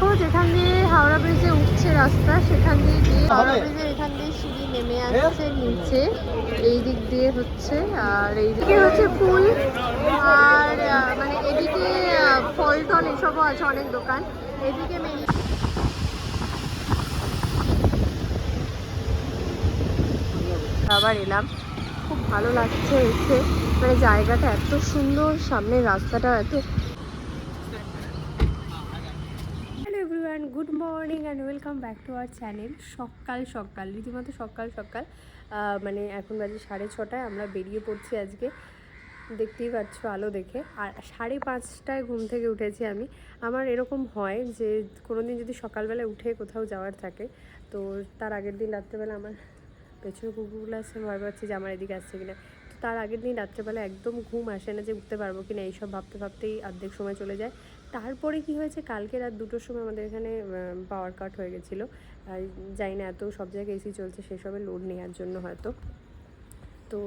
দেখো যেখান দিয়ে হাওড়া ব্রিজে উঠছে রাস্তা সেখান দিয়ে গিয়ে হাওড়া ব্রিজে এখান দিয়ে সিঁড়ি নেমে আসছে নিচে। এই দিক দিয়ে হচ্ছে আর এই দিকে হচ্ছে ফুল আর মানে এদিকে ফল টল এসবও আছে অনেক দোকান। এদিকে মেন আবার এলাম। খুব ভালো লাগছে এসে। মানে জায়গাটা এত সুন্দর সামনে রাস্তাটা এত everyone good morning and welcome back to our channel সকাল সকাল, রীতিমতো সকাল সকাল। মানে এখন বাজে সাড়ে ছটায়, আমরা বেরিয়ে পড়ছি আজকে। দেখতেই পাচ্ছ আলো দেখে। আর সাড়ে পাঁচটায় ঘুম থেকে উঠেছি আমি। আমার এরকম হয় যে কোনো দিন যদি সকালবেলা উঠে কোথাও যাওয়ার থাকে, তো তার আগের দিন রাত্রেবেলা আমার পেছনে কুকুরগুলো আসছে ভয় পাচ্ছি যে আমার এদিকে আসছে কিনা। তার আগের দিন রাত্রেবেলা একদম ঘুম আসে না যে উঠতে পারব কিনা, এইসব ভাবতে, ভাবতেই অর্ধেক সময় চলে যায়। তারপরে কি হয়েছে? কালকে রাত দুটোর সময় আমাদের এখানে পাওয়ার কাট হয়ে গেছিল। জানি না এত সব জায়গায় এসি চলছে সেসবে লোড নেওয়ার জন্য হয়তো। তো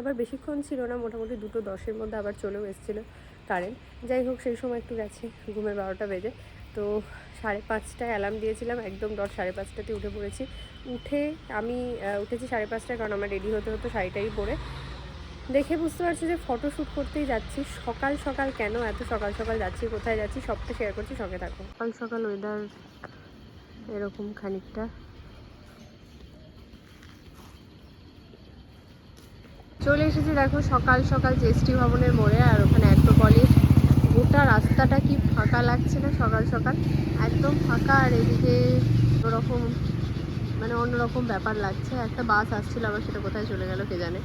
আবার বেশিক্ষণ ছিল না, মোটামুটি দুটো দশের মধ্যে আবার চলেও এসেছিল কারেন্ট যাই হোক, সেই সময় একটু গেছে, ঘুমের বারোটা বেজে। তো সাড়ে পাঁচটায় অ্যালার্ম দিয়েছিলাম, একদম ডট সাড়ে পাঁচটাতে উঠে পড়েছি। উঠে আমি উঠেছি সাড়ে পাঁচটায়, কারণ আমার রেডি হতে হতো শাড়িটাই পরে। দেখে বুঝতে পারছি যে ফটো শ্যুট করতেই যাচ্ছি। সকাল সকাল কেন? এত সকাল সকাল যাচ্ছি, কোথায় যাচ্ছি? সবটা শেয়ার করছি, সঙ্গে থাকো। সকাল সকাল ওয়েদার এরকম খানিকটা। চলে এসেছি দেখো সকাল সকাল জেএসটি ভবনের মোড়ে, আর ওখানে অ্যাক্রোপলিস গোটা রাস্তাটা কি ফাঁকা লাগছে না সকাল সকাল? একদম ফাঁকা, আর এদিকে ওরকম মানে অন্যরকম ব্যাপার লাগছে। একটা বাস আসছিল, আবার সেটা কোথায় চলে গেল কে জানে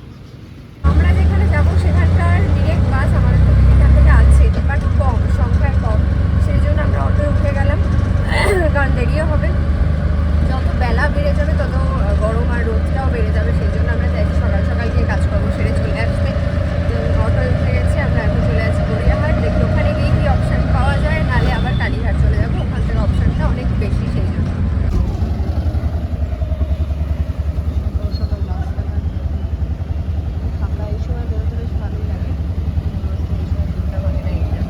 আমরা যেখানে যাব সেখানকার ডিরেক্ট বাস আমাদের তো এখান থেকে আছে বাট কম, সংখ্যায় কম। সেই জন্য আমরা অটোয় উঠে গেলাম। কারণ দেরিও হবে। যত বেলা বেড়ে যাবে, তত গরম আর রোদটাও বেড়ে যাবে, সেই জন্য আমরা চাইছি সকাল সকাল গিয়ে কাজকর্ম সেরে চলে আসতে তো অটোয় উঠে গেছি আমরা এখন চলে আছি গড়িয়াহাট দেখি ওখানে গিয়ে কি অপশান পাওয়া যায় নাহলে আবার কালীঘাট চলে যাব ওখান থেকে অপশানটা অনেক বেশি সেই জন্য সকাল রাস্তাটা ফাঁকা এই সময় বেরোতে বেশ ভালোই লাগে এই সময় ভিড়টা হয় না এই জন্য।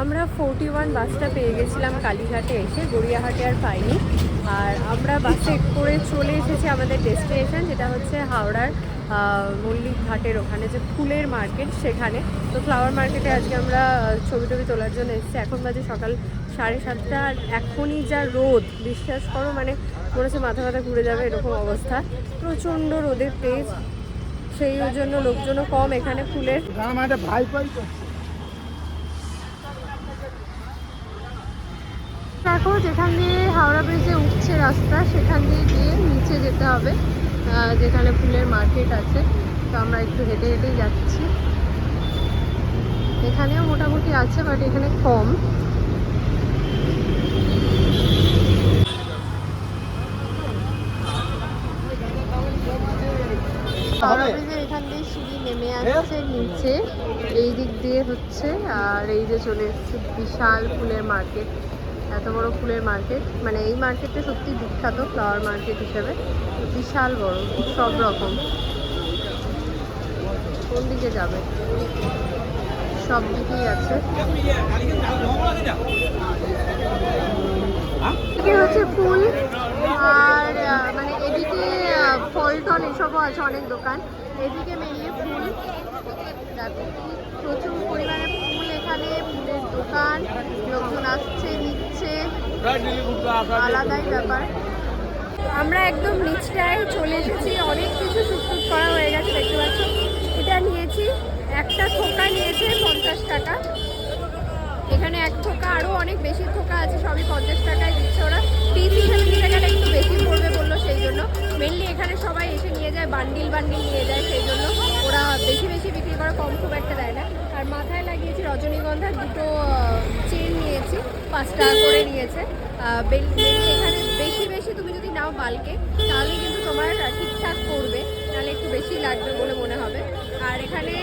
আমরা ফোরটি ওয়ান বাসটা পেয়ে গেছিলাম কালীঘাটে এসে গড়িয়াহাটে আর পাইনি আর আমরা বাসে করে এসেছি আমাদের ডেস্টিনেশন যেটা হচ্ছে হাওড়ার মল্লিক ঘাটের ওখানে যে ফুলের মার্কেট সেখানে। তো ফ্লাওয়ার মার্কেটে আজকে আমরা ছবি টবি তোলার জন্য এসেছি। এখন বাজে সকাল সাড়ে সাতটা আর এখনই যা রোদ, বিশ্বাস করো মানে মনে হচ্ছে মাথা মাথা ঘুরে যাবে এরকম অবস্থা। প্রচণ্ড রোদের তেজ, সেই জন্য লোকজনও কম এখানে ফুলের। ভাই পাই তো দেখো যেখান দিয়ে হাওড়া ব্রিজে উঠছে রাস্তা সেখান দিয়ে গিয়ে নিচে যেতে হবে যেখানে ফুলের মার্কেট আছে। তো আমরা একটু হেঁটে হেঁটেই যাচ্ছি। এখানেও মোটামুটি আছে বাট এখানে কম। হাওড়া ব্রিজে এখান দিয়ে সিঁড়ি নেমে আসছে নিচে এই দিক দিয়ে হচ্ছে আর এই যে চলে এসছে বিশাল ফুলের মার্কেট। এত বড় ফুলের মার্কেট মানে এই মার্কেটটা সত্যি বিখ্যাত ফ্লাওয়ার মার্কেট হিসেবে। বিশাল বড়, সব রকম। কোন দিকে যাবে? সব দিকেই আছে। হচ্ছে ফুল, আর মানে এদিকে ফল টল এসবও আছে অনেক দোকান। এদিকে মেনলি ফুল। প্রচুর পরিমাণে ফুল এখানে, ফুলের দোকান, লোকজন আসছে আলাদাই ব্যাপার। আমরা একদম নিচটায় চলে এসেছি অনেক কিছু শুট করা হয়ে গেছে দেখতে পাচ্ছ? এটা নিয়েছি একটা থোকা নিয়েছে পঞ্চাশ টাকা। এখানে এক থোকা আরও অনেক বেশি থোকা আছে সবই পঞ্চাশ টাকায় দিচ্ছে ওরা। পিস হিসেবে নিতে গেলে একটু বেশি পড়বে বলল সেই জন্য। মেনলি এখানে সবাই এসে নিয়ে যায় বান্ডিল বান্ডিল নিয়ে যায় সেই জন্য। ওরা বেশি বেশি বিক্রি করা কম খুব একটা দেয় না। আর মাথায় লাগিয়েছি রজনীগন্ধার দুটো চেন নিয়েছি পাঁচ টাকা করে নিয়েছে। এখানে বেশি বেশি তুমি যদি নাও বালকে তাহলে কিন্তু তোমার ঠিকঠাক করবে। তাহলে একটু বেশি লাগবে বলে মনে হবে। আর এখানে,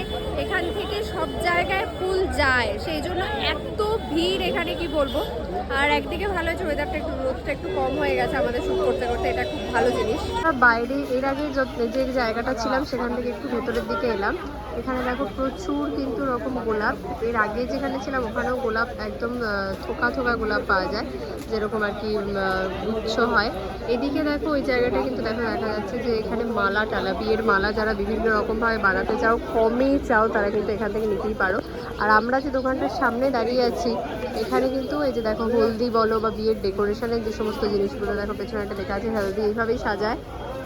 এখান থেকে সব জায়গায় ফুল যায়। সেই জন্য এত ভিড় এখানে কি বলব? আর একদিকে ভালো হয়েছে ওয়েদারটা একটু, রোদটা একটু কম হয়ে গেছে আমাদের শুট করতে করতে। এটা খুব ভালো জিনিস। বাইরে, এর আগে যে জায়গাটা ছিলাম, সেখান থেকে একটু ভেতরের দিকে এলাম। এখানে দেখো প্রচুর কিন্তু রকম গোলাপ। এর আগে যেখানে ছিলাম, ওখানেও গোলাপ একদম থোকা থোকা গোলাপ পাওয়া যায়, যেরকম আর কি গুচ্ছ হয়। এদিকে দেখো, ওই জায়গাটা কিন্তু দেখো দেখা যাচ্ছে যে এখানে মালা টালা, বিয়ের মালা যারা বিভিন্ন রকমভাবে বানাতে চাও, কমে চাও, তারা কিন্তু এখান থেকে নিতেই পারো। আর আমরা যে দোকানটার সামনে দাঁড়িয়ে আছি, এখানে কিন্তু এই যে দেখো হলদি বলো বা বিয়ের ডেকোরেশনের যে সমস্ত জিনিসগুলো, দেখো পেছনে একটা লেখা আছে, হেলদি এইভাবেই সাজায়।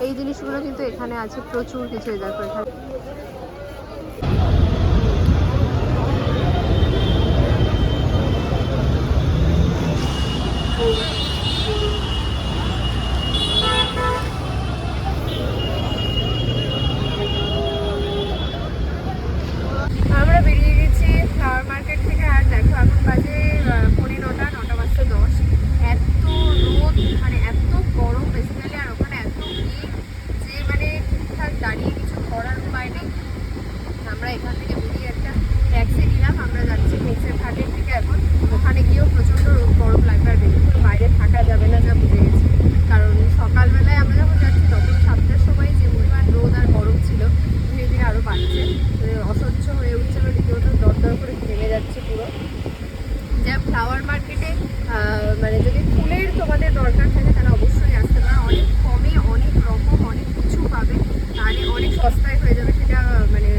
এই জিনিসগুলো কিন্তু এখানে আছে প্রচুর কিছু দেখো এখানে আমরা বেরিয়ে গেছি ফ্লাওয়ার মার্কেট থেকে আর দেখো এখন বাজে আহ, পৌনে নটা নটা বাজতে দশ এত রোদ মানে এত গরম বেসিক্যালি আর ওখানে এত ভিড় যে মানে ঠিকঠাক দাঁড়িয়ে কিছু করার উপায় নেই আমরা এখান থেকে বেরিয়ে একটা ট্যাক্সি নিলাম আমরা যাচ্ছি মেসের ঘাটের দিকে এখন ওখানে গিয়েও প্রচণ্ড রোদ গরম লাগবে আর বেশিক্ষণ বাইরে থাকা যাবে না যা বুঝে গেছি কারণ সকালবেলায় আমরা যখন যাচ্ছি তখন সাতটার সময় যে পরিমাণ রোদ আর গরম ছিল ধীরে ধীরে আরও বাড়ছে তো অসহ্য হয়ে উঠছে বা রীতিমতো দর দর করে ভেঙে যাচ্ছে পুরো যা ফ্লাওয়ার মার্কেটে মানে যদি ফুলের তোমাদের দরকার থাকে, তাহলে অবশ্যই আসতে পারো। অনেক কমে, অনেক রকম, অনেক কিছু পাবে। আর অনেক সস্তায় হয়ে যাবে সেটা মানে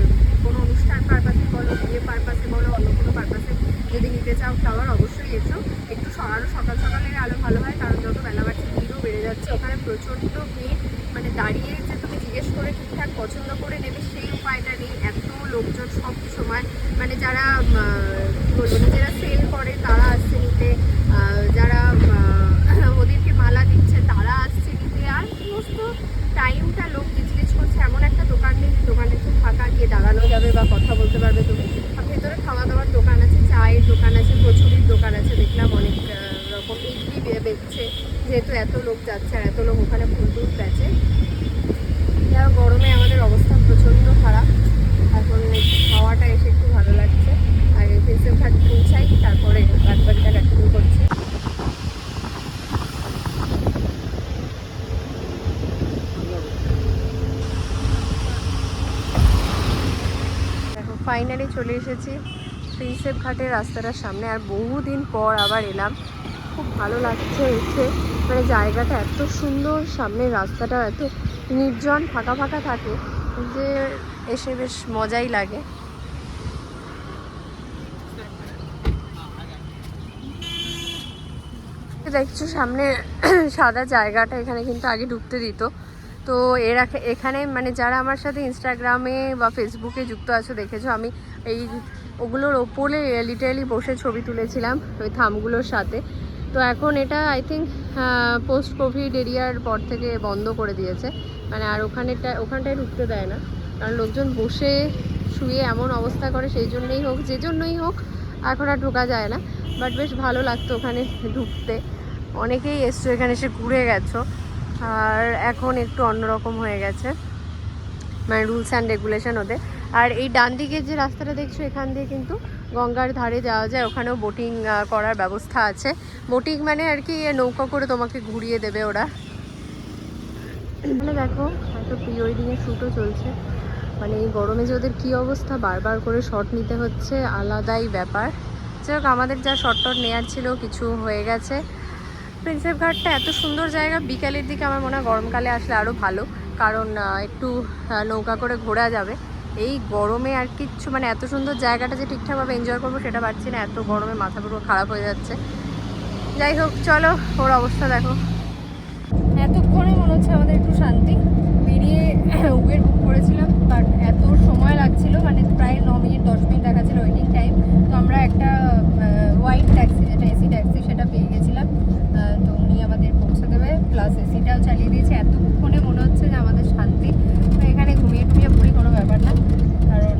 কোনো অনুষ্ঠান পারপাসে বলো, বিয়ে পারপাসে বলো, অন্য কোনো পারপাসে যদি নিতে চাও ফ্লাওয়ার অবশ্যই এসো। একটু আরও সকাল সকালে আলো ভালো হয়, কারণ যত বেলা বাড়ছে, ভিড়ও বেড়ে যাচ্ছে। ওখানে প্রচণ্ড ভিড় মানে দাঁড়িয়ে যে তুমি জিজ্ঞেস করে ঠিকঠাক পছন্দ করে নেবে সেই উপায়টা নেই। এত লোকজন সব সময় মানে যারা নিজেরা সেল করে, তারা আসছে নিতে। যারা ওদেরকে মালা দিচ্ছে, তারা আসছে নিতে। আর সমস্ত টাইমটা লোক গিজগিজ করছে। এমন একটা দোকান নেই দোকানে একটু ফাঁকা গিয়ে দাঁড়ানো যাবে বা কথা বলতে পারবে। তুমি আর ভেতরে খাওয়া দাওয়ার দোকান আছে, চায়ের দোকান আছে, কচুরির দোকান আছে। দেখলাম অনেক রকম ইডলি বেচছে। যেহেতু এত লোক যাচ্ছে আর এত লোক ওখানে ফুল টুল বেচে। যাই গরমে আমাদের অবস্থা প্রচণ্ড খারাপ। এখন হাওয়াটা এসে একটু ভালো লাগছে। আগে প্রিন্সেপ ঘাট পৌঁছাই তারপরে বাদবাকিটা কন্টিনিউ করছি। ফাইনালি চলে এসেছি প্রিন্সেপ ঘাটের রাস্তাটার সামনে। আর বহুদিন পর আবার এলাম। খুব ভালো লাগছে এসে। মানে জায়গাটা এত সুন্দর, সামনের রাস্তাটা এত নির্জন ফাঁকা ফাঁকা থাকে, যে এসে বেশ মজাই লাগে। দেখছ সামনে সাদা জায়গাটা, এখানে কিন্তু আগে ঢুকতে দিত। তো এর এখানে মানে যারা আমার সাথে ইনস্টাগ্রামে বা ফেসবুকে যুক্ত আছো, দেখেছ আমি এই ওগুলোর ওপরে লিটারালি বসে ছবি তুলেছিলাম, ওই থামগুলোর সাথে। তো এখন এটা আই থিঙ্ক পোস্ট কোভিড এরিয়ার পর থেকে বন্ধ করে দিয়েছে। মানে আর ওখানেটা ওখানটায় ঢুকতে দেয় না। কারণ লোকজন বসে শুয়ে এমন অবস্থা করে, সেই জন্যই হোক, যে জন্যই হোক, এখন আর ঢোকা যায় না। বাট বেশ ভালো লাগতো ওখানে ঢুকতে। অনেকেই এসছো এখানে, এসে ঘুরে গেছো। আর এখন একটু অন্যরকম হয়ে গেছে। মানে রুলস অ্যান্ড রেগুলেশন ওদের। আর এই ডান দিকের যে রাস্তাটা দেখছ, এখান দিয়ে কিন্তু গঙ্গার ধারে যাওয়া যায়, ওখানেও বোটিং করার ব্যবস্থা আছে। বোটিং মানে আর কি নৌকা করে তোমাকে ঘুরিয়ে দেবে ওরা। এখানে দেখো একটা প্রি ওয়েডিংয়ের শ্যুটও চলছে। মানে এই গরমে যে ওদের কী অবস্থা, বারবার করে শট নিতে হচ্ছে, আলাদাই ব্যাপার। যাই হোক, আমাদের যা শট টট নেওয়ার ছিল, কিছু হয়ে গেছে। প্রিন্সেপ ঘাটটা এত সুন্দর জায়গা, বিকালের দিকে আমার মনে হয় গরমকালে আসলে আরও ভালো। কারণ একটু নৌকা করে ঘোরা যাবে। এই গরমে আর কিচ্ছু মানে এত সুন্দর জায়গাটা যে ঠিকঠাকভাবে এনজয় করব সেটা পারছি না, এত গরমে মাথা পুরো খারাপ হয়ে যাচ্ছে। যাই হোক, চলো, ওর অবস্থা দেখো। এতক্ষণে মনে হচ্ছে আমাদের একটু শান্তি। বেরিয়ে উবের বুক করেছিলাম বাট এত সময় লাগছিল মানে প্রায় ন মিনিট, দশ মিনিট দেখাচ্ছিল ওয়েটিং টাইম তো আমরা একটা হোয়াইট ট্যাক্সি যেটা এসি ট্যাক্সি সেটা পেয়ে গেছিলাম। তো উনি আমাদের পৌঁছে দেবে প্লাস এসিটাও চালিয়ে দিয়েছে। এতক্ষণে মনে হচ্ছে যে আমাদের শান্তি তো এখানে ঘুমিয়ে টুমিয়ে পড়ি কোনো ব্যাপার না কারণ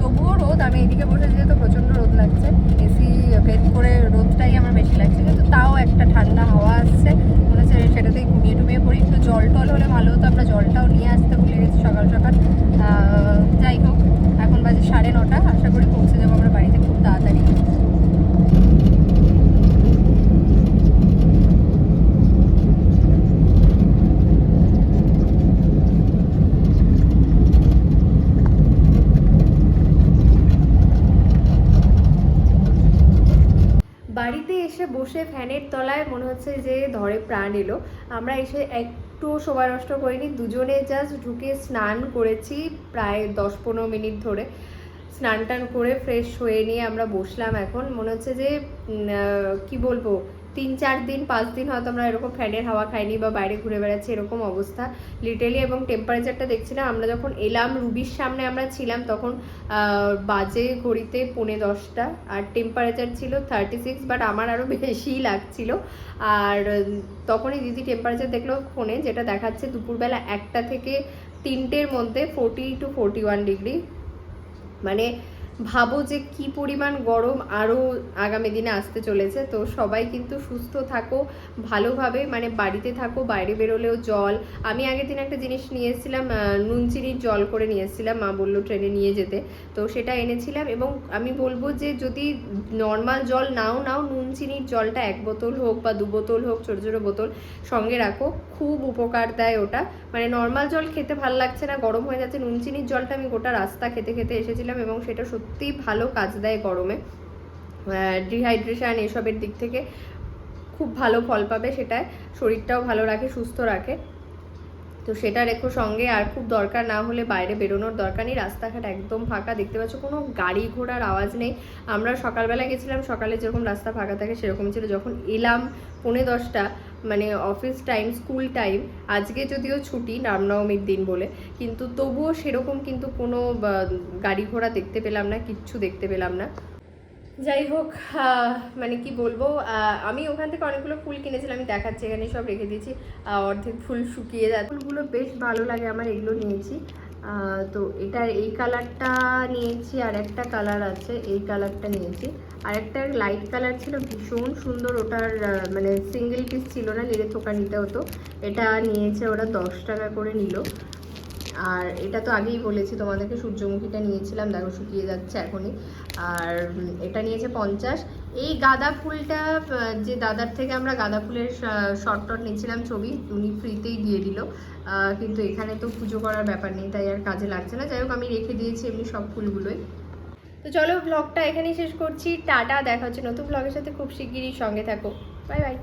তবুও রোদ আমি এদিকে বসে যেহেতু প্রচণ্ড রোদ লাগছে। এসি ভেদ করে রোদটাই আমার বেশি লাগছে, কিন্তু তাও একটা ঠান্ডা হাওয়া আসছে। মনে হচ্ছে সেটাতেই ঘুমিয়ে টুমিয়ে পড়ি। একটু জল টল হলে ভালো হতো, আমরা জলটাও নিয়ে আসতে ভুলে গেছি সকাল সকাল। এসে বসে ফ্যানের তলায় মনে হচ্ছে যে ধরে প্রাণ এলো। আমরা এসে একটু সময় নষ্ট করিনি, দুজনে জাস্ট ঢুকে স্নান করেছি প্রায় দশ পনেরো মিনিট ধরে। স্নান টান করে ফ্রেশ হয়ে নিয়ে আমরা বসলাম এখন। মনে হচ্ছে যে কি বলব? তিন চার দিন, পাঁচ দিন হয়তো আমরা এরকম ফ্যানের হাওয়া খাইনি বা বাইরে ঘুরে বেড়াচ্ছি, এরকম অবস্থা। লিটারলি এবং টেম্পারেচারটা দেখছিলাম আমরা যখন এলাম, রুবির সামনে আমরা ছিলাম তখন বাজে ঘড়িতে পৌনে দশটা আর টেম্পারেচার ছিল থার্টি সিক্স বাট আমার আরও বেশিই লাগছিল। আর তখনই দিদি টেম্পারেচার দেখল ফোনে, যেটা দেখাচ্ছে দুপুরবেলা একটা থেকে তিনটের মধ্যে forty to forty one degree মানে ভাবো যে কি পরিমাণ গরম আরও আগামী দিনে আসতে চলেছে। তো সবাই কিন্তু সুস্থ থাকো ভালোভাবে মানে বাড়িতে থাকো বাইরে বেরোলেও জল। আমি আগের দিন একটা জিনিস নিয়ে এসেছিলাম আহ, নুন চিনির জল করে নিয়ে এসেছিলাম মা বলল ট্রেনে নিয়ে যেতে। তো সেটা এনেছিলাম এবং আমি বলব যে যদি নর্মাল জল নাও নাও নুন চিনির জলটা এক বোতল হোক বা দু বোতল হোক ছোটো ছোটো বোতল সঙ্গে রাখো খুব উপকার দেয় ওটা। মানে নর্মাল জল খেতে ভালো লাগছে না গরম হয়ে যাচ্ছে নুন চিনির জলটা আমি গোটা রাস্তা খেতে খেতে এসেছিলাম এবং সেটা সত্যিই ভালো কাজ দেয় গরমে। ডিহাইড্রেশান এসবের দিক থেকে খুব ভালো ফল পাবে সেটায়। শরীরটাও ভালো রাখে, সুস্থ রাখে। তো সেটা রেখো সঙ্গে, আর খুব দরকার না হলে বাইরে বেরোনোর দরকার নেই। রাস্তাঘাট একদম ফাঁকা, দেখতে পাচ্ছ কোনো গাড়ি ঘোড়ার আওয়াজ নেই। আমরা সকালবেলা গেছিলাম, সকালে যেরকম রাস্তা ফাঁকা থাকে সেরকম ছিল। যখন এলাম পৌনে দশটা মানে অফিস টাইম, স্কুল টাইম, আজকে যদিও ছুটি, রামনবমীর দিন বলে, কিন্তু তবুও সেরকম কিন্তু কোনো গাড়ি ঘোড়া দেখতে পেলাম না, কিচ্ছু দেখতে পেলাম না। যাই হোক মানে কি বলব আমি ওখান থেকে অনেকগুলো ফুল কিনেছিলাম, আমি দেখাচ্ছি এখানে, সব রেখে দিয়েছি। অর্ধেক ফুল শুকিয়ে যায় ফুলগুলো বেশ ভালো লাগে, আমার এগুলো নিয়েছি। তো এটার এই কালারটা নিয়েছি, আর একটা কালার আছে, এই কালারটা নিয়েছি। আর একটা লাইট কালার ছিল, ভীষণ সুন্দর, ওটার মানে সিঙ্গেল পিস ছিল না নিরে থোকা নিতে হতো। এটা নিয়েছে, ওরা দশ টাকা করে নিল। আর এটা তো আগেই বলেছি, তোমাদেরকে সূর্যমুখীটা নিয়েছিলাম, দেখো শুকিয়ে যাচ্ছে এখনই। আর এটা নিয়েছে পঞ্চাশ। এই গাঁদা ফুলটা যে দাদার থেকে আমরা গাঁদা ফুলের শর্ট টট নিয়েছিলাম ছবি, উনি ফ্রিতেই দিয়ে দিল। কিন্তু এখানে তো পুজো করার ব্যাপার নেই, তাই আর কাজে লাগছে না। যাই হোক, আমি রেখে দিয়েছি এমনি সব ফুলগুলোই। তো চলো ব্লগটা এখানেই শেষ করছি। টাটা, দেখা হচ্ছে নতুন ব্লগের সাথে। খুব শিগগিরই সঙ্গে থাকো। Bye bye